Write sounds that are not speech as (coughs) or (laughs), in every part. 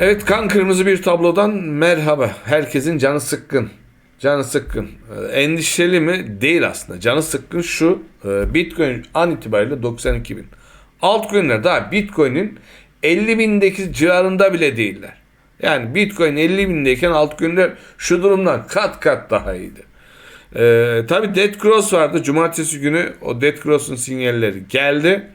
Evet kan kırmızı bir tablodan merhaba. Herkesin canı sıkkın. Canı sıkkın. Ee, Endişeli mi? Değil aslında. Canı sıkkın şu. e, Bitcoin an itibariyle 92 bin. Altcoin'ler daha Bitcoin'in 50 bindeki civarında bile değiller. Yani Bitcoin 50 bindeyken altcoin'ler şu durumdan kat kat daha iyiydi. Ee, tabii Dead Cross vardı. Cumartesi günü o Dead Cross'un sinyalleri geldi.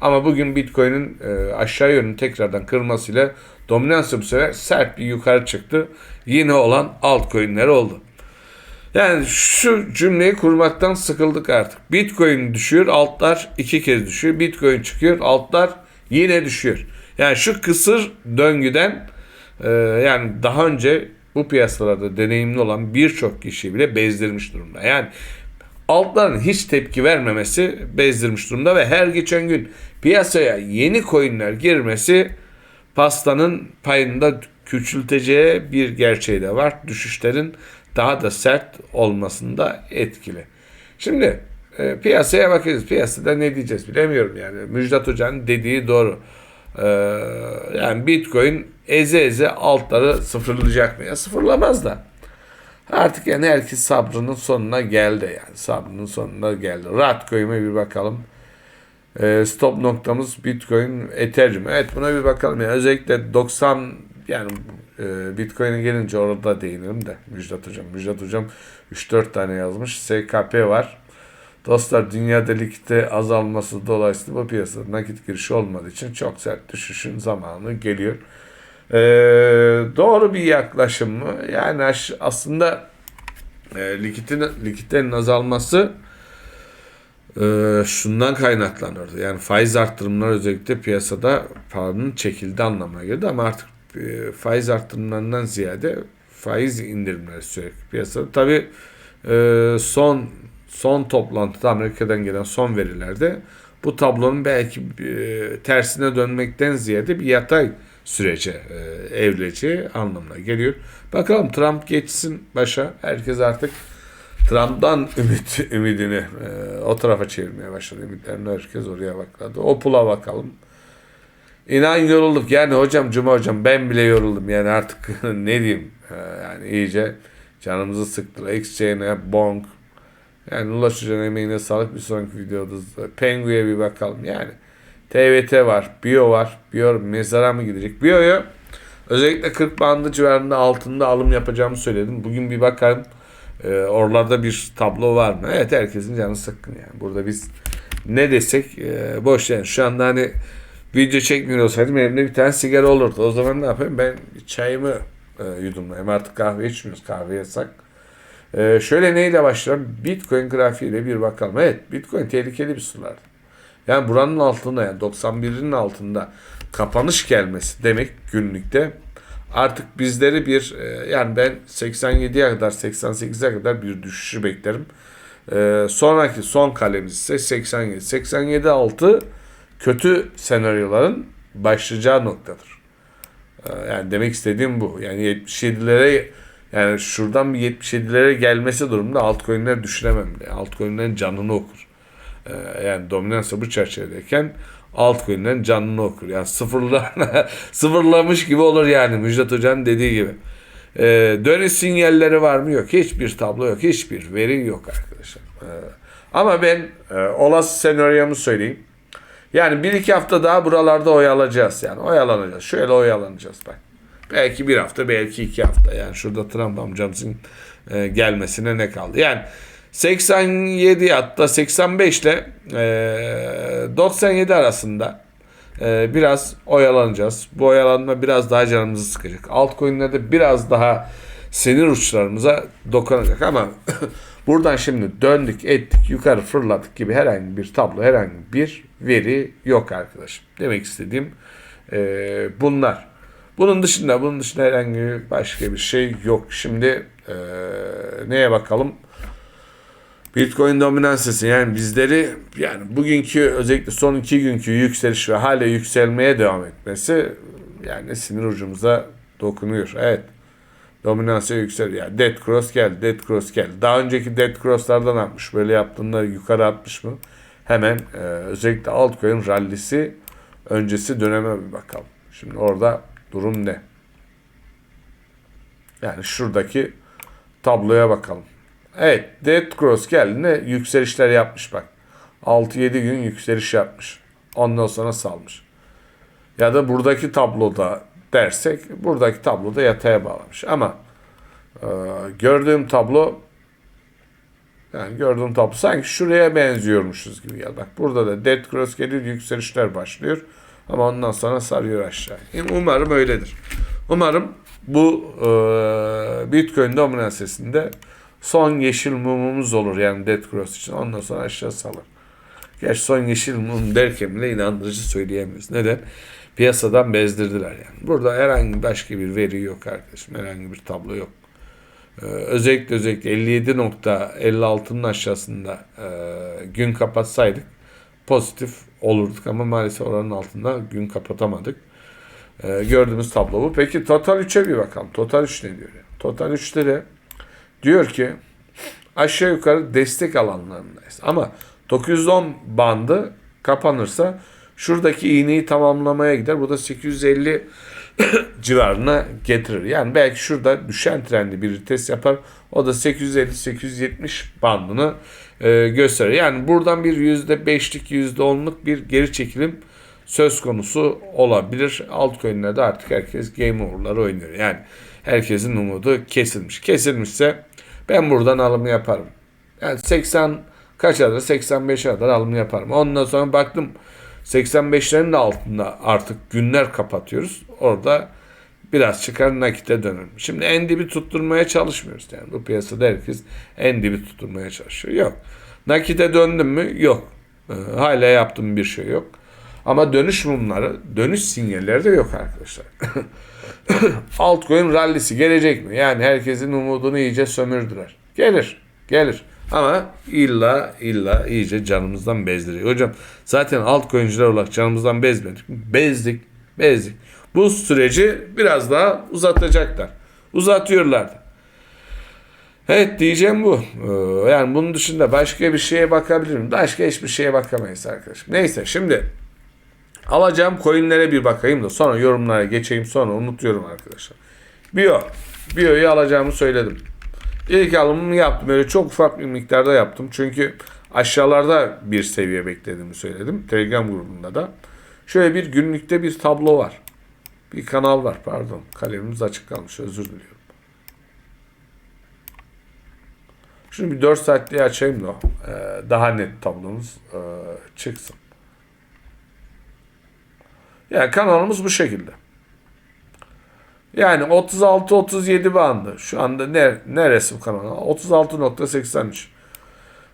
Ama bugün Bitcoin'in e, aşağı yönünü tekrardan kırmasıyla dominansı bu sefer sert bir yukarı çıktı. Yine olan altcoin'ler oldu. Yani şu cümleyi kurmaktan sıkıldık artık. Bitcoin düşüyor, altlar iki kez düşüyor. Bitcoin çıkıyor, altlar yine düşüyor. Yani şu kısır döngüden e, yani daha önce bu piyasalarda deneyimli olan birçok kişiyi bile bezdirmiş durumda. Yani altların hiç tepki vermemesi bezdirmiş durumda ve her geçen gün piyasaya yeni coinler girmesi pastanın payını da küçülteceği bir gerçeği de var. Düşüşlerin daha da sert olmasında etkili. Şimdi e, piyasaya bakıyoruz. Piyasada ne diyeceğiz bilemiyorum yani. Müjdat Hoca'nın dediği doğru. E, yani Bitcoin eze eze altları sıfırlayacak mı? Ya sıfırlamaz da. Artık yani herkes sabrının sonuna geldi yani. Sabrının sonuna geldi. Rahatcoin'e bir bakalım. E, stop noktamız Bitcoin, Ethereum. Evet buna bir bakalım. Yani özellikle 90 yani e, Bitcoin'e gelince orada değinelim de Müjdat Hocam. Müjdat Hocam 3-4 tane yazmış. SKP var. Dostlar dünyada likite azalması dolayısıyla bu piyasada nakit girişi olmadığı için çok sert düşüşün zamanı geliyor. Ee, doğru bir yaklaşım mı? Yani aslında e, likitin, likitlerin azalması e, şundan kaynaklanırdı. Yani faiz arttırımları özellikle piyasada paranın çekildi anlamına geldi ama artık e, faiz arttırımlarından ziyade faiz indirimleri sürekli piyasada. Tabi son son toplantıda Amerika'dan gelen son verilerde bu tablonun belki e, tersine dönmekten ziyade bir yatay sürece e, evrileceği anlamına geliyor. Bakalım Trump geçsin başa. Herkes artık Trump'dan ümit ümidini e, o tarafa çevirmeye başladı. Ümitlerini herkes oraya bakladı. O pula bakalım. İnan yorulduk. Yani hocam Cuma hocam ben bile yoruldum. Yani artık (laughs) ne diyeyim e, yani iyice canımızı sıktılar. XC'ne bonk. Yani Ulaş Hoca'nın emeğine sağlık bir sonraki videoda Pengu'ya bir bakalım. Yani TVT var, Bio var. Bio mezara mı gidecek? Bio'yu özellikle 40 bandı civarında altında alım yapacağımı söyledim. Bugün bir bakalım. E, oralarda bir tablo var mı? Evet herkesin canı sıkkın yani. Burada biz ne desek e, boş yani. Şu anda hani video çekmiyor olsaydım elimde bir tane sigara olurdu. O zaman ne yapayım? Ben çayımı e, yudumlayayım. Artık kahve içmiyoruz. Kahve yasak. E, şöyle neyle başlayalım? Bitcoin grafiğiyle bir bakalım. Evet Bitcoin tehlikeli bir sular. Yani buranın altında yani 91'in altında kapanış gelmesi demek günlükte artık bizleri bir e, yani ben 87'ye kadar 88'e kadar bir düşüşü beklerim. E, sonraki son kalemiz ise 87. 87 altı kötü senaryoların başlayacağı noktadır. E, yani demek istediğim bu. Yani 77'lere yani şuradan bir 77'lere gelmesi durumunda altcoin'ler düşüremem. Altcoin'lerin canını okur. Yani dominansa bu çerçevedeyken altcoin'lerin canını okur. Yani sıfırla, (laughs) sıfırlamış gibi olur yani Müjdat Hoca'nın dediği gibi. Ee, dönüş sinyalleri var mı? Yok. Hiçbir tablo yok. Hiçbir veri yok arkadaşlar. Ee, ama ben e, olası senaryomu söyleyeyim. Yani bir iki hafta daha buralarda oyalanacağız yani. Oyalanacağız. Şöyle oyalanacağız bak. Belki bir hafta, belki iki hafta. Yani şurada Trump amcamızın e, gelmesine ne kaldı? Yani 87 hatta 85 ile e, 97 arasında e, biraz oyalanacağız. Bu oyalanma biraz daha canımızı sıkacak. Altcoin'lerde biraz daha sinir uçlarımıza dokunacak ama (coughs) buradan şimdi döndük ettik yukarı fırladık gibi herhangi bir tablo herhangi bir veri yok arkadaşım. Demek istediğim e, bunlar. Bunun dışında bunun dışında herhangi başka bir şey yok. Şimdi e, neye bakalım? Bitcoin dominansısı yani bizleri yani bugünkü özellikle son iki günkü yükseliş ve hala yükselmeye devam etmesi yani sinir ucumuza dokunuyor. Evet. Dominansiye yükseliyor. Yani Dead Cross geldi. Dead Cross geldi. Daha önceki Dead Cross'lardan atmış. Böyle yaptığında yukarı atmış mı? Hemen e, özellikle altcoin rallisi öncesi döneme bir bakalım. Şimdi orada durum ne? Yani şuradaki tabloya bakalım. Evet Dead Cross geldiğinde yükselişler yapmış bak. 6-7 gün yükseliş yapmış. Ondan sonra salmış. Ya da buradaki tabloda dersek buradaki tabloda yataya bağlamış. Ama e, gördüğüm tablo yani gördüğüm tablo sanki şuraya benziyormuşuz gibi geldi. Bak burada da Dead Cross geliyor yükselişler başlıyor. Ama ondan sonra sarıyor aşağı. Yani umarım öyledir. Umarım bu e, Bitcoin dominansesinde son yeşil mumumuz olur yani Dead Cross için. Ondan sonra aşağı salır. Gerçi son yeşil mum derken bile inandırıcı söyleyemiyoruz. Neden? Piyasadan bezdirdiler yani. Burada herhangi başka bir veri yok arkadaşım. Herhangi bir tablo yok. Ee, özellikle özellikle 57.56'nın aşağısında e, gün kapatsaydık pozitif olurduk ama maalesef oranın altında gün kapatamadık. Ee, gördüğümüz tablo bu. Peki Total 3'e bir bakalım. Total 3 ne diyor? Yani? Total 3'te de diyor ki aşağı yukarı destek alanlarındayız. Ama 910 bandı kapanırsa şuradaki iğneyi tamamlamaya gider. Bu da 850 (coughs) civarına getirir. Yani belki şurada düşen trendi bir test yapar. O da 850-870 bandını e, gösterir. Yani buradan bir %5'lik %10'luk bir geri çekilim söz konusu olabilir. Altcoin'lerde artık herkes game over'ları oynuyor. Yani herkesin umudu kesilmiş. Kesilmişse ben buradan alım yaparım. Yani 80 kaç kadar 85 kadar alım yaparım. Ondan sonra baktım 85'lerin de altında artık günler kapatıyoruz. Orada biraz çıkar nakite dönelim. Şimdi en dibi tutturmaya çalışmıyoruz. Yani bu piyasada herkes en dibi tutturmaya çalışıyor. Yok. Nakite döndüm mü? Yok. Ee, hala yaptığım bir şey yok. Ama dönüş mumları, dönüş sinyalleri de yok arkadaşlar. (laughs) Altcoin rallisi gelecek mi? Yani herkesin umudunu iyice sömürdüler. Gelir. Gelir. Ama illa illa iyice canımızdan bezdiriyor. Hocam zaten altcoin'ciler olarak canımızdan bezmedik. Bezdik. Bezdik. Bu süreci biraz daha uzatacaklar. Uzatıyorlar da. Evet diyeceğim bu. Ee, Yani bunun dışında başka bir şeye bakabilirim. Başka hiçbir şeye bakamayız arkadaşım. Neyse şimdi alacağım coinlere bir bakayım da sonra yorumlara geçeyim. Sonra unutuyorum arkadaşlar. Bio. Bio'yu alacağımı söyledim. İlk alımımı yaptım. Öyle çok ufak bir miktarda yaptım. Çünkü aşağılarda bir seviye beklediğimi söyledim. Telegram grubunda da. Şöyle bir günlükte bir tablo var. Bir kanal var pardon. Kalemimiz açık kalmış özür diliyorum. Şunu bir 4 saatliğe açayım da e, daha net tablomuz e, çıksın. Yani kanalımız bu şekilde. Yani 36-37 bandı. Şu anda ne, neresi bu kanal? 36.83.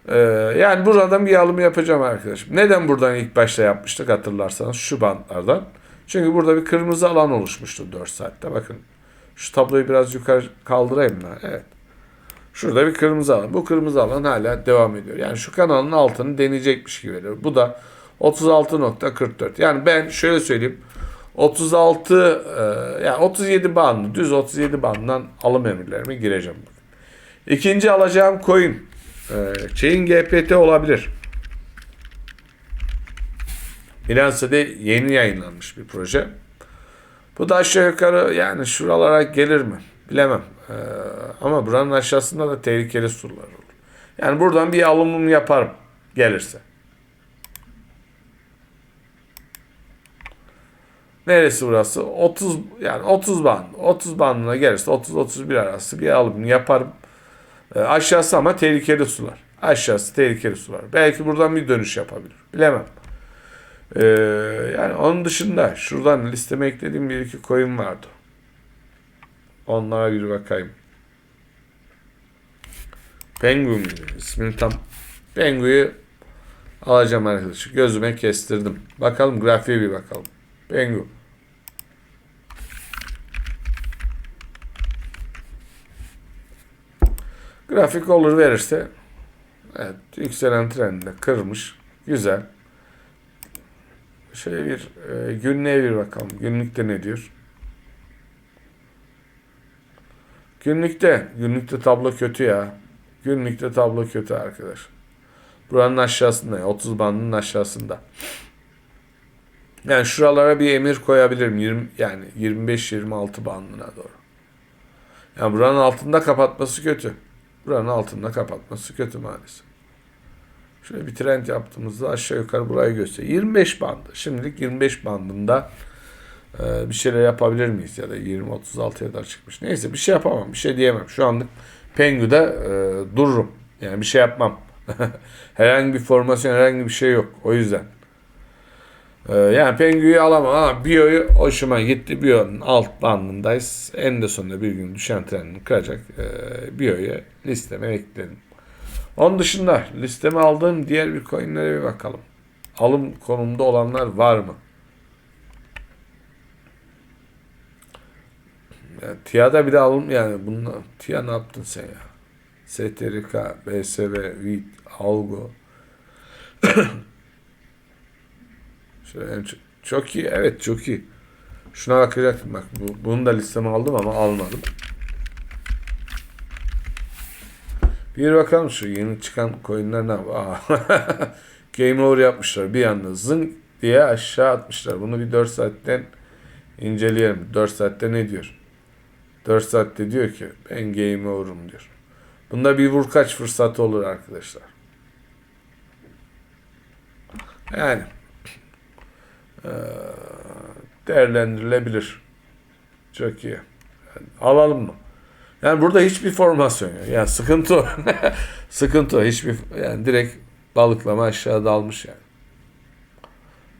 Ee, yani buradan bir alım yapacağım arkadaşım. Neden buradan ilk başta yapmıştık hatırlarsanız şu bantlardan. Çünkü burada bir kırmızı alan oluşmuştu 4 saatte. Bakın şu tabloyu biraz yukarı kaldırayım da. Evet. Şurada bir kırmızı alan. Bu kırmızı alan hala devam ediyor. Yani şu kanalın altını deneyecekmiş gibi veriyor. Bu da 36.44. Yani ben şöyle söyleyeyim. 36 e, yani 37 bandı düz 37 bandından alım emirlerime gireceğim. İkinci alacağım coin e, Chain GPT olabilir. Binance'de yeni yayınlanmış bir proje. Bu da aşağı yukarı yani şuralara gelir mi? Bilemem. E, ama buranın aşağısında da tehlikeli sular olur. Yani buradan bir alımım yaparım gelirse. Neresi burası? 30 yani 30 band. 30 bandına gelirse 30 31 arası bir alım yaparım. E, aşağısı ama tehlikeli sular. Aşağısı tehlikeli sular. Belki buradan bir dönüş yapabilir. Bilemem. E, yani onun dışında şuradan listeme eklediğim bir iki coin vardı. Onlara bir bakayım. Penguin? İsmini tam Penguin'i alacağım arkadaşlar. Gözüme kestirdim. Bakalım grafiğe bir bakalım. Penguin. Grafik olur verirse evet yükselen trendini kırmış. Güzel. Şöyle bir e, günlüğe bir bakalım. Günlükte ne diyor? Günlükte. Günlükte tablo kötü ya. Günlükte tablo kötü arkadaş. Buranın aşağısında. ya, 30 bandının aşağısında. Yani şuralara bir emir koyabilirim. 20, yani 25-26 bandına doğru. Yani buranın altında kapatması kötü. Buranın altında kapatması kötü maalesef. Şöyle bir trend yaptığımızda aşağı yukarı burayı gösteriyor. 25 bandı. Şimdilik 25 bandında e, bir şeyler yapabilir miyiz? Ya da 20-36'ya kadar çıkmış. Neyse bir şey yapamam. Bir şey diyemem. Şu anlık Pengu'da e, dururum. Yani bir şey yapmam. (laughs) herhangi bir formasyon, herhangi bir şey yok. O yüzden. E, yani Pengu'yu alamam ama Bio'yu hoşuma gitti. Bio'nun alt bandındayız. En de sonunda bir gün düşen trendini kıracak. E, Bio'yu listeme ekledim. Onun dışında listeme aldığım diğer bir coinlere bir bakalım. Alım konumda olanlar var mı? Yani TIA'da bir de alım yani bununla TIA ne yaptın sen ya? STRK, BSV, VIT, Algo. (clears throat) Çok, iyi. Evet çok iyi. Şuna bakacaktım bak. Bu, bunu da listeme aldım ama almadım. Bir bakalım şu yeni çıkan coinler ne (laughs) Game over yapmışlar. Bir anda zınk diye aşağı atmışlar. Bunu bir 4 saatten inceleyelim. 4 saatte ne diyor? 4 saatte diyor ki ben game over'um diyor. Bunda bir vurkaç fırsatı olur arkadaşlar. Yani değerlendirilebilir. Çok iyi. Alalım mı? Yani burada hiçbir formasyon yok. Yani sıkıntı (laughs) sıkıntı. Hiçbir yani direkt balıklama aşağı dalmış yani.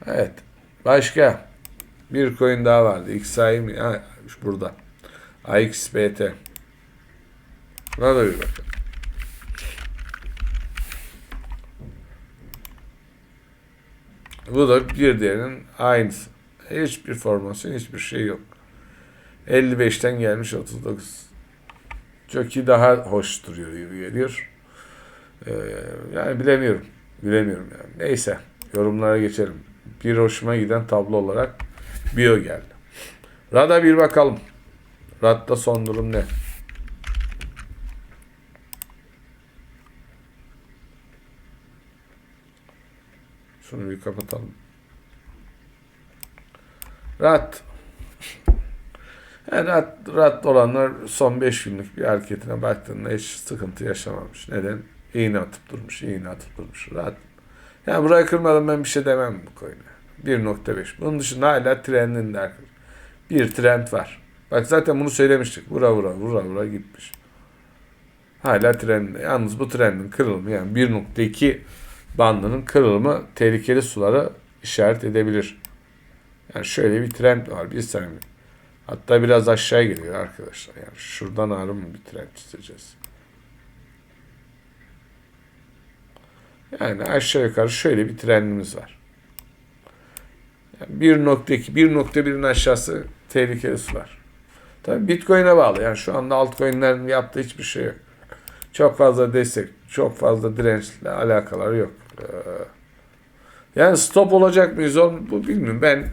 Evet. Başka bir coin daha vardı. XAI mi? Ha, burada. AXBT. Buna da bir bakalım. Bu da bir diğerinin aynısı. Hiçbir formasyon, hiçbir şey yok. 55'ten gelmiş 39. Çok iyi daha hoş duruyor gibi geliyor. Ee, yani bilemiyorum. Bilemiyorum yani. Neyse. Yorumlara geçelim. Bir hoşuma giden tablo olarak Bio geldi. Rada bir bakalım. Radda son durum ne? Şunu bir kapatalım. Rad. Yani rad, rad olanlar son 5 günlük bir hareketine baktığında hiç sıkıntı yaşamamış. Neden? İğne atıp durmuş, iğne atıp durmuş. Rad. Yani burayı kırmadan ben bir şey demem bu coin'e. 1.5. Bunun dışında hala trendinde arkadaşlar. Bir trend var. Bak zaten bunu söylemiştik. Vura vura vura vura gitmiş. Hala trendinde. Yalnız bu trendin kırılımı yani 1.2 bandının kırılımı tehlikeli sulara işaret edebilir. Yani şöyle bir trend var. Bir saniye. Hatta biraz aşağı geliyor arkadaşlar. Yani şuradan ağrım bir trend çizeceğiz. Yani aşağı yukarı şöyle bir trendimiz var. Yani 1.2, 1.1'in aşağısı tehlikeli sular. Tabii Bitcoin'e bağlı. Yani şu anda altcoin'lerin yaptığı hiçbir şey yok. Çok fazla destek, çok fazla dirençle alakaları yok. Ee, yani stop olacak mıyız? onu- Bu bilmiyorum. Ben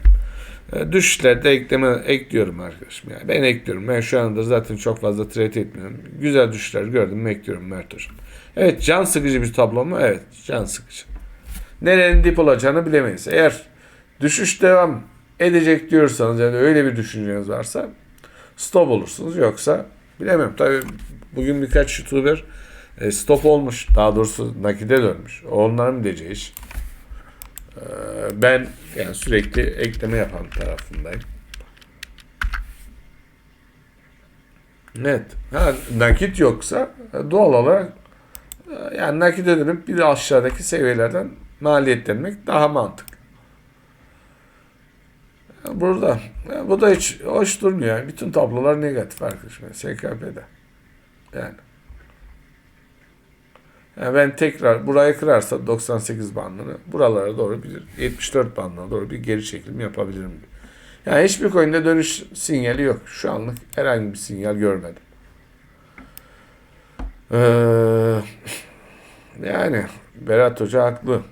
e, düşüşlerde ekleme ekliyorum arkadaşım. Yani ben ekliyorum. Ben şu anda zaten çok fazla trade etmiyorum. Güzel düşüşler gördüm mü ekliyorum Mert Hocam. Evet can sıkıcı bir tablo mu? Evet can sıkıcı. Nerenin dip olacağını bilemeyiz. Eğer düşüş devam edecek diyorsanız yani öyle bir düşünceniz varsa stop olursunuz. Yoksa bilemem. Tabii bugün birkaç YouTuber e, stop olmuş. Daha doğrusu nakide dönmüş. Onların diyeceği iş. Ee, Ben yani sürekli ekleme yapan tarafındayım. Evet. Ha, nakit yoksa e, doğal olarak e, yani nakit ödenip bir aşağıdaki seviyelerden maliyetlenmek daha mantıklı. Yani Burada bu da hiç hoş durmuyor. Bütün tablolar negatif arkadaşım. Yani SKP'de. Yani. Yani ben tekrar burayı kırarsa 98 bandını buralara doğru bir 74 bandına doğru bir geri çekim yapabilirim. Yani hiçbir coin'de dönüş sinyali yok. Şu anlık herhangi bir sinyal görmedim. Ee, yani Berat Hoca haklı.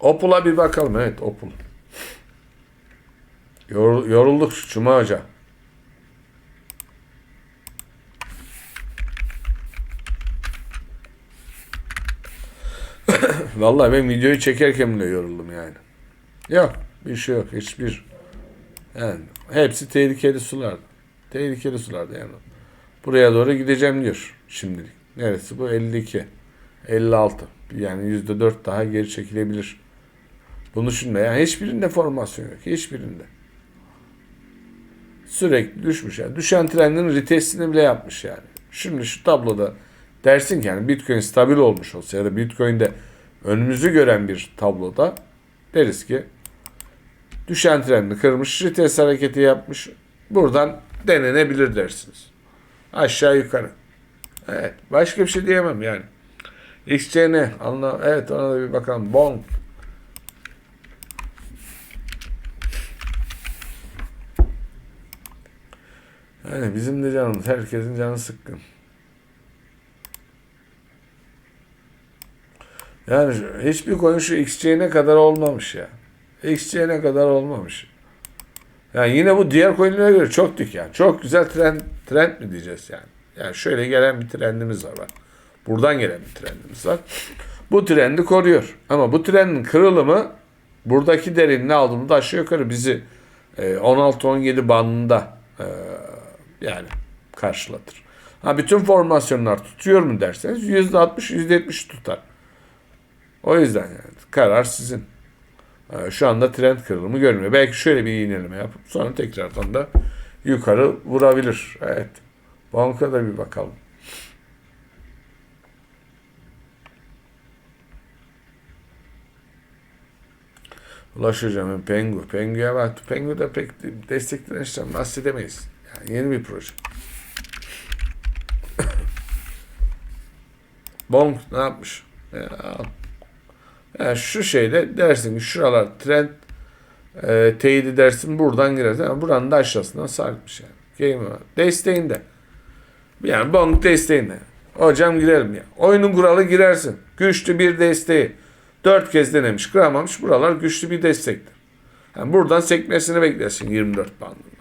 Opul'a bir bakalım. Evet Opul. Yor- yorulduk Cuma Hoca. Vallahi ben videoyu çekerken bile yoruldum yani. Yok bir şey yok hiçbir. Yani hepsi tehlikeli sular. Tehlikeli sularda yani. Buraya doğru gideceğim diyor şimdilik. Neresi bu? 52. 56. Yani %4 daha geri çekilebilir. Bunu düşünme. Yani hiçbirinde formasyon yok. Hiçbirinde. Sürekli düşmüş yani. Düşen trendin retestini bile yapmış yani. Şimdi şu tabloda dersin ki yani Bitcoin stabil olmuş olsa ya da Bitcoin'de önümüzü gören bir tabloda deriz ki düşen trendini kırmış, retest hareketi yapmış. Buradan denenebilir dersiniz. Aşağı yukarı. Evet. Başka bir şey diyemem yani. XCN anla evet ona da bir bakalım. Bond. Yani bizim de canımız, herkesin canı sıkkın. Yani hiçbir konu şu XCN'e kadar olmamış ya. XCN'e kadar olmamış. Yani yine bu diğer coinlere göre çok dik yani. Çok güzel trend, trend mi diyeceğiz yani. Yani şöyle gelen bir trendimiz var bak. Buradan gelen bir trendimiz var. Bu trendi koruyor. Ama bu trendin kırılımı buradaki derinliği aldığımda aşağı yukarı bizi e, 16-17 bandında e, yani karşılatır. Ha bütün formasyonlar tutuyor mu derseniz %60 %70 tutar. O yüzden yani karar sizin. Ee, Şu anda trend kırılımı görünmüyor. Belki şöyle bir iğneleme yapıp sonra tekrardan da yukarı vurabilir. Evet. Bankada bir bakalım. Ulaşacağım Pengu. Pengu'ya bak. Pengu'da pek destek dirençten bahsedemeyiz. Yani yeni bir proje. (coughs) Bonk ne yapmış? Ya, yani şu şeyde dersin ki şuralar trend e, teyidi dersin buradan girersin. Yani buranın da aşağısından sarkmış yani. Game var. Desteğinde. Yani bonk desteğinde. Hocam girelim ya. Oyunun kuralı girersin. Güçlü bir desteği. Dört kez denemiş kıramamış. Buralar güçlü bir destektir. Yani buradan sekmesini beklersin 24 bandında.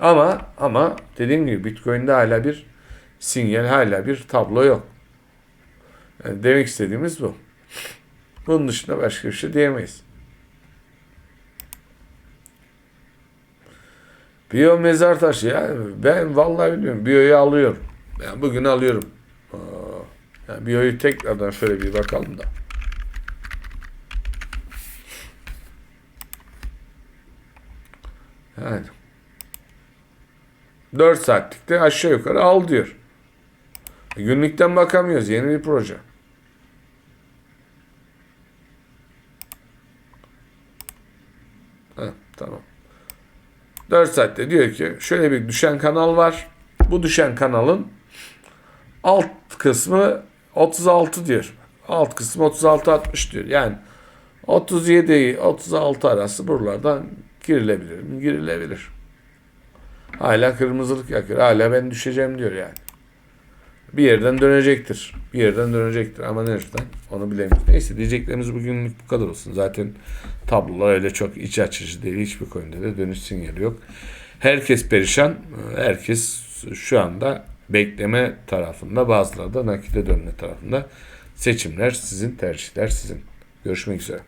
Ama ama dediğim gibi Bitcoin'de hala bir sinyal hala bir tablo yok. Yani demek istediğimiz bu. Bunun dışında başka bir şey diyemeyiz. Biyo mezar taşı ya ben vallahi bilmiyorum biyoyu alıyorum. Yani bugün alıyorum. Yani biyoyu tekrardan şöyle bir bakalım da. Yani 4 saatlikte aşağı yukarı al diyor. E, Günlükten bakamıyoruz. Yeni bir proje. Ha, tamam. 4 saatte diyor ki şöyle bir düşen kanal var. Bu düşen kanalın alt kısmı 36 diyor. Alt kısmı 36-60 diyor. Yani 37 36 arası buralardan girilebilir mi? Girilebilir. Hala kırmızılık yakıyor. Hala ben düşeceğim diyor yani. Bir yerden dönecektir. Bir yerden dönecektir. Ama nereden onu bilemiyoruz. Neyse diyeceklerimiz bugünlük bu kadar olsun. Zaten tablolar öyle çok iç açıcı değil. Hiçbir konuda da dönüş sinyali yok. Herkes perişan. Herkes şu anda bekleme tarafında. Bazıları da nakite dönme tarafında. Seçimler sizin, tercihler sizin. Görüşmek üzere.